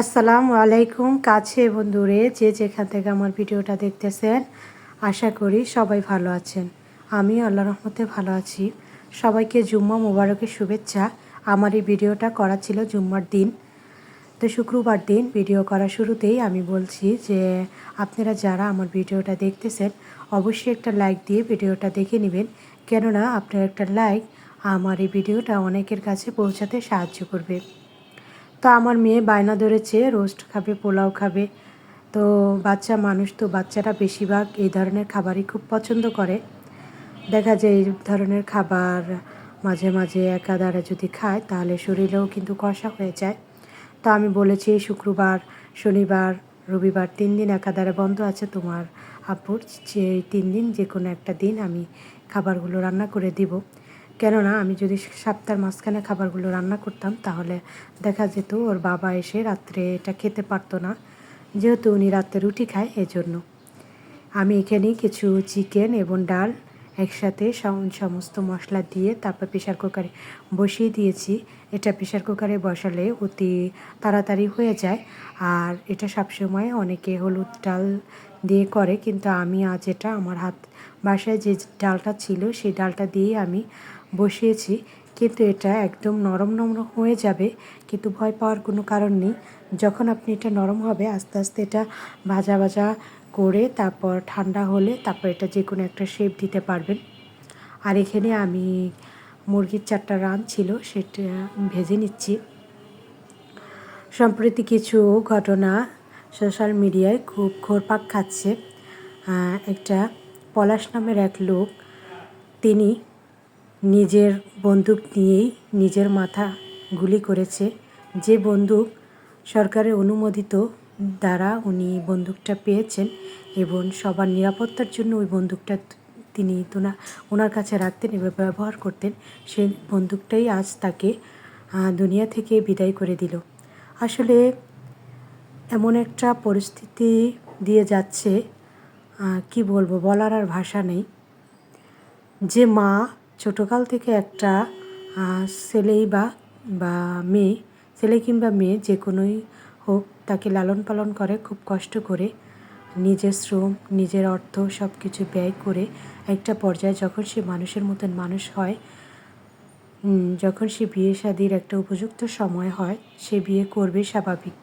আসসালামু আলাইকুম, কাছে এবং দূরে যে যেখান থেকে আমার ভিডিওটা দেখতেছেন, আশা করি সবাই ভালো আছেন। আমি আল্লাহ রহমতে ভালো আছি। সবাইকে জুম্মা মোবারকের শুভেচ্ছা। আমার এই ভিডিওটা করা ছিল জুম্মার দিন। তো শুক্রবার দিন ভিডিও করা শুরুতেই আমি বলছি যে, আপনারা যারা আমার ভিডিওটা দেখতেছেন, অবশ্যই একটা লাইক দিয়ে ভিডিওটা দেখে নেবেন। কেননা আপনার একটা লাইক আমার এই ভিডিওটা অনেকের কাছে পৌঁছাতে সাহায্য করবে। তো আমার মেয়ে বায়না ধরেছে, রোস্ট খাবে, পোলাও খাবে। তো বাচ্চা মানুষ তো, বাচ্চারা বেশিরভাগ এই ধরনের খাবারই খুব পছন্দ করে। দেখা যায় এই ধরনের খাবার মাঝে মাঝে একাধারে যদি খায়, তাহলে শরীরেও কিন্তু কষা হয়ে যায়। তো আমি বলেছি, শুক্রবার, শনিবার, রবিবার তিন দিন একাধারে বন্ধ আছে তোমার আপুর যে তিন দিন যে কোনো একটা দিন আমি খাবারগুলো রান্না করে দিব। কেননা আমি যদি সপ্তাহের মাঝখানে খাবারগুলো রান্না করতাম, তাহলে দেখা যেত ওর বাবা এসে রাত্রে এটা খেতে পারতো না। যেহেতু উনি রাত্রে রুটি খায়, এজন্য। আমি এখানে কিছু চিকেন এবং ডাল একসাথে সম- সমস্ত মশলা দিয়ে তারপর প্রেশার কুকারে বসিয়ে দিয়েছি। এটা প্রেশার কুকারে বসালে অতি তাড়াতাড়ি হয়ে যায়। আর এটা সবসময় অনেকে হলুদ ডাল দিয়ে করে, কিন্তু আমি আজ এটা আমার হাত, বাসায় যে ডালটা ছিল, সেই ডালটা দিয়ে আমি বসিয়েছি, কিন্তু এটা একদম নরম নরম হয়ে যাবে, কিন্তু ভয় পাওয়ার কোনো কারণ নেই। যখন আপনি এটা নরম হবে, আস্তে আস্তে এটা ভাজা ভাজা করে তারপর ঠান্ডা হলে তারপর এটা যে কোনো একটা শেপ দিতে পারবেন। আর এখানে আমি মুরগির চারটা রান ছিল, সেটা ভেজে নিচ্ছি। সম্প্রতি কিছু ঘটনা সোশ্যাল মিডিয়ায় খুব ঘোরপাক খাচ্ছে। একটা পলাশ নামের এক লোক, তিনি নিজের বন্দুক নিয়েই নিজের মাথা গুলি করেছে। যে বন্দুক সরকারের অনুমোদিত দ্বারা উনি বন্দুকটা পেয়েছেন এবং সবার নিরাপত্তার জন্য ওই বন্দুকটা তিনি তোনা, ওনার কাছে রাখতেন এবং ব্যবহার করতেন সেই বন্দুকটাই আজ তাকে দুনিয়া থেকে বিদায় করে দিল। আসলে এমন একটা পরিস্থিতি দিয়ে যাচ্ছে কি বলব, বলার আর ভাষা নেই। যে মা ছোটোকাল থেকে একটা ছেলেই বা বা মেয়ে, ছেলে কিংবা মেয়ে যে কোনোই হোক, তাকে লালন পালন করে খুব কষ্ট করে, নিজের শ্রম, নিজের অর্থ সব কিছু ব্যয় করে একটা পর্যায়ে যখন সে মানুষের মতন মানুষ হয় যখন সে বিয়ে শাদির একটা উপযুক্ত সময় হয়, সে বিয়ে করবে স্বাভাবিক।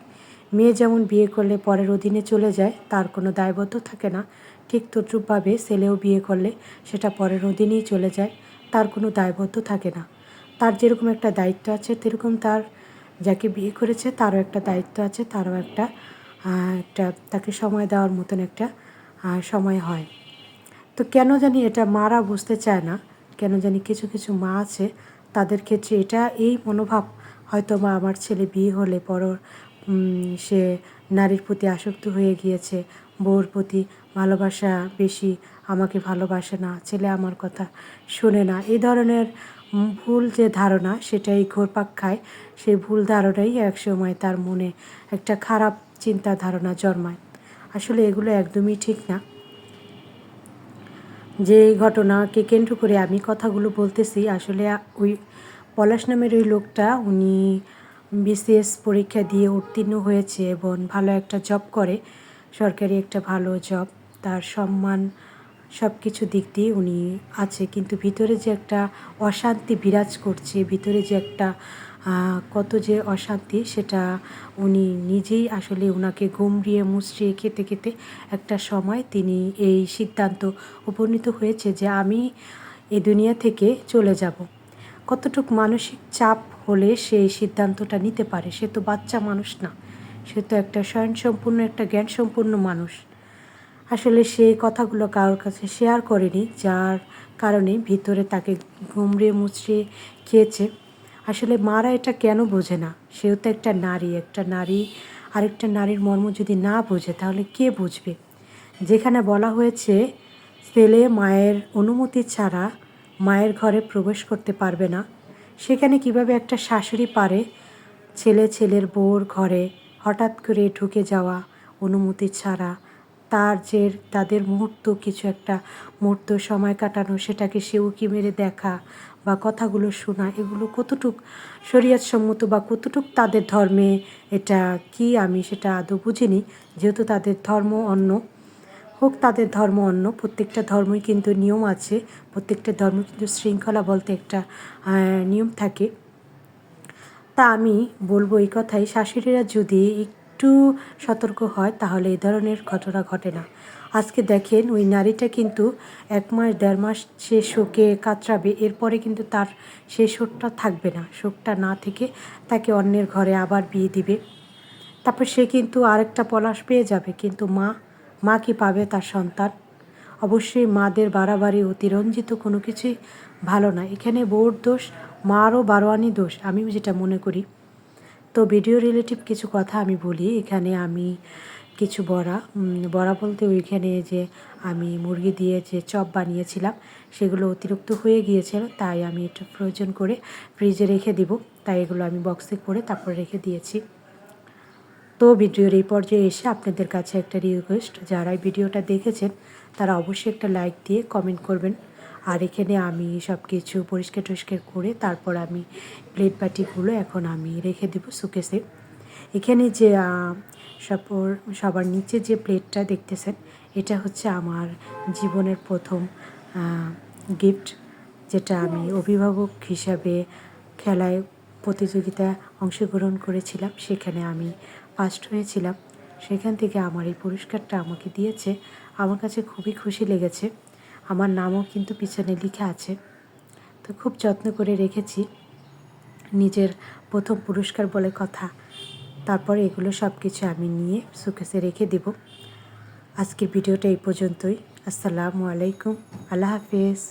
মেয়ে যেমন বিয়ে করলে পরের অধীনে চলে যায়, তার কোনো দায়বদ্ধ থাকে না। ঠিক তদ্রূপভাবে ছেলেও বিয়ে করলে সেটা পরের অধীনেই চলে যায়। তার কোনো দায়বদ্ধ থাকে না। তার যেরকম একটা দায়িত্ব আছে, সেরকম তার যাকে বিয়ে করেছে, তারও একটা দায়িত্ব আছে, তারও একটা একটা, তাকে সময় দেওয়ার মতন একটা সময় হয়। তো কেন জানি এটা মারা বুঝতে চায় না, কেন জানি কিছু কিছু মা আছে, তাদের ক্ষেত্রে এটা, এই মনোভাব হয়তো বা আমার ছেলে বিয়ে হলে পর সে নারীর প্রতি আসক্ত হয়ে গিয়েছে, বউর প্রতি ভালোবাসা বেশি আমাকে ভালোবাসে না, ছেলে আমার কথা শোনে না। এই ধরনের ভুল যে ধারণা, সেটাই ঘোরপাক খায়। সেই ভুল ধারণাই একসময় তার মনে একটা খারাপ চিন্তা ধারণা জন্মায়। আসলে এগুলো একদমই ঠিক না। যে ঘটনাকে কেন্দ্র করে আমি কথাগুলো বলতেছি, আসলে ওই পলাশ নামের ওই লোকটা, উনি বিসিএস পরীক্ষা দিয়ে উত্তীর্ণ হয়েছে এবং ভালো একটা জব করে। সরকারি একটা ভালো জব তার সম্মান সব কিছু দিক দিয়ে উনি আছে। কিন্তু ভিতরে যে একটা অশান্তি বিরাজ করছে, ভিতরে যে একটা কত যে অশান্তি, সেটা উনি নিজেই আসলে ওনাকে গুমড়িয়ে মুচড়িয়ে, খেতে খেতে একটা সময় তিনি এই সিদ্ধান্ত উপনীত হয়েছে যে আমি এই দুনিয়া থেকে চলে যাব। কতটুক মানসিক চাপ হলে সে এই সিদ্ধান্তটা নিতে পারে? সে তো বাচ্চা মানুষ না। সে তো একটা স্বয়ংসম্পূর্ণ, একটা জ্ঞান জ্ঞানসম্পূর্ণ মানুষ। আসলে সে কথাগুলো কারোর কাছে শেয়ার করেনি, যার কারণে ভিতরে তাকে গুমড়িয়ে মুচড়িয়ে খেয়েছে। আসলে মারা এটা কেন বোঝে না? সেও তো একটা নারী একটা নারী, আরেকটা নারীর মর্ম যদি না বোঝে, তাহলে কে বুঝবে? যেখানে বলা হয়েছে, ছেলে মায়ের অনুমতি ছাড়া মায়ের ঘরে প্রবেশ করতে পারবে না। সেখানে কীভাবে একটা শাশুড়ি পারে, ছেলে, ছেলের বউর ঘরে হঠাৎ করে ঢুকে যাওয়া অনুমতি ছাড়া তার যে তাদের মুহূর্ত কিছু একটা মুহূর্ত সময় কাটানো, সেটাকে সে উকি মেরে দেখা বা কথাগুলো শোনা, এগুলো কতটুক শরীয়ত সম্মত বা কতটুক তাদের ধর্মে, এটা কি আমি সেটা আদৌ বুঝিনি। যেহেতু তাদের ধর্ম অন্য, হোক তাদের ধর্ম অন্য, প্রত্যেকটা ধর্মই কিন্তু নিয়ম আছে, প্রত্যেকটা ধর্ম কিন্তু শৃঙ্খলা বলতে একটা নিয়ম থাকে। তা আমি বলব এই কথাই, শাশুড়িরা যদি একটু সতর্ক হয়, তাহলে এই ধরনের ঘটনা ঘটে না। আজকে দেখেন, ওই নারীটা কিন্তু এক মাস, দেড় মাস সে শোকে কাতরাবে, এরপরে কিন্তু তার সেই শোকটা থাকবে না, শোকটা না থেকে তাকে অন্যের ঘরে আবার বিয়ে দিবে। তারপর সে কিন্তু আরেকটা পলাশ পেয়ে যাবে, কিন্তু মা মা কি পাবে তার সন্তান? অবশ্যই মাদের বাড়াবাড়ি, অতিরঞ্জিত কোনো কিছুই ভালো না। এখানে বউর দোষ, মারও বারোয়ানি দোষ, আমি যেটা মনে করি। তো ভিডিও রিলেটিভ কিছু কথা আমি বলি। এখানে আমি কিছু বড়া বড়া বলতে ওইখানে যে আমি মুরগি দিয়ে যে চপ বানিয়েছিলাম, সেগুলো অতিরিক্ত হয়ে গিয়েছিল তাই আমি একটু প্রয়োজন করে ফ্রিজে রেখে দিব। তাই এগুলো আমি বক্সে করে তারপর রেখে দিয়েছি। তো ভিডিওর এই পর্যায়ে এসে আপনাদের কাছে একটা রিকোয়েস্ট যারা ভিডিওটা দেখেছেন, তারা অবশ্যই একটা লাইক দিয়ে কমেন্ট করবেন। আর এখানে আমি সব কিছু পরিষ্কার টরিষ্কার করে তারপর আমি প্লেট বাটিগুলো এখন আমি রেখে দেবো সুকেসে এখানে যে সপর, সবার নিচে যে প্লেটটা দেখতেছেন, এটা হচ্ছে আমার জীবনের প্রথম গিফট যেটা আমি অভিভাবক হিসাবে খেলায় প্রতিযোগিতায় অংশগ্রহণ করেছিলাম, সেখানে আমি ফার্স্ট হয়েছিলাম। সেখান থেকে আমার এই পুরস্কারটা আমাকে দিয়েছে। আমার কাছে খুবই খুশি লেগেছে। আমার নামও কিন্তু পিছনে লিখে আছে। তো খুব যত্ন করে রেখেছি নিজের প্রথম পুরস্কার বলে কথা। তারপর এগুলো সব কিছু আমি নিয়ে সুকেসে রেখে দেব। আজকের ভিডিওটা এই পর্যন্তই। আসসালামু আলাইকুম। আল্লাহ হাফেজ।